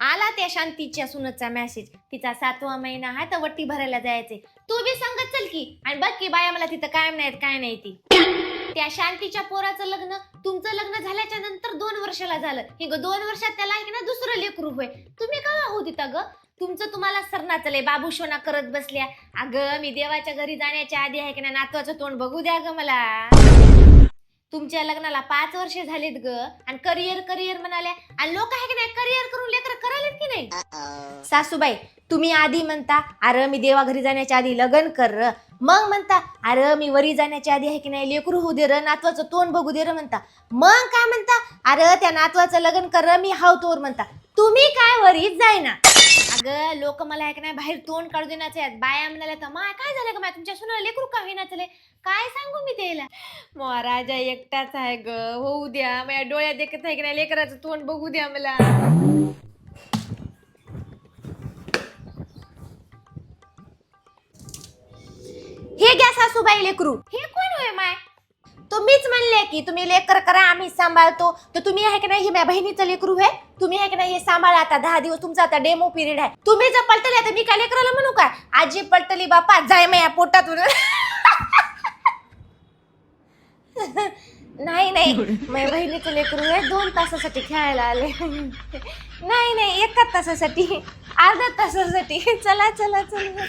आला त्या शांतीच्या सुनचा मेसेज तिचा सातवा महिना हा तर वट्टी भरायला जायचे तू बी सांगत चल की. आणि बघ की बाया मला तिथं कायम नाहीत काय नाही ती. त्या शांतीच्या पोराचं लग्न तुमचं लग्न झाल्याच्यानंतर दोन वर्षाला झालं. हे ग दोन वर्षात त्याला आहे की ना दुसरं लेकरू होय. तुम्ही का हो तिथं ग? तुमचं तुम्हाला सरना चले बाबू शोना करत बसल्या. अगं मी देवाच्या घरी जाण्याच्या आधी आहे की ना नातवाचं तोंड बघू द्या ग मला. तुमच्या लग्नाला पाच वर्ष झालीत ग. आणि करिअर करिअर म्हणाल्या. आणि लोक आहे की नाही करिअर करून लेकर नाही. सासूबाई तुम्ही आधी म्हणता अरे मी देवा घरी जाण्याच्या आधी लग्न कर. र. मग म्हणता अरे मी वरी जाण्याच्या आधी आहे की नाही लेकरू होऊ दे र नातवाचं तोंड बघू दे र म्हणता. मग काय म्हणता अरे त्या नातवाचं लग्न कर र, मी हाव तोवर म्हणता. तुम्ही काय वरीच जायना अगं लोक मला आहे की नाही बाहेर तोंड काढू देण्याचे आहेत. बाया म्हणाल्या तर माय काय झालं का माय तुमच्या सुनाला लेकरू का होईना चले? काय सांगू मी त्याला? महाराजा एकटाच आहे ग. होऊ द्या. माझ्या डोळ्यात देखत आहे की नाही लेकराचं तोंड बघू द्या मला. सासूबाई लेकरू? हे कोण होय माय? तुम्हीच म्हणले की तुम्ही लेकर करा आम्ही सांभाळतो. तर तुम्ही आहे की नाही हे माझ्या बहिणीचं लेकरू आहे तुम्ही आहे की नाही हे सांभाळा आता दहा दिवस तुमचा आता डेमो पिरियड आहे. तुम्ही जर पलटले तर मी काय लेकराला म्हणू काय आजी पलटली बापा जाय माझ्या पोटातून. नाही नाही. माझ्या बहिणीचं लेकरू आहे दोन तासासाठी खेळायला आले. नाही नाही. एका तासासाठी अर्ध्या तासासाठी. चला चला चला.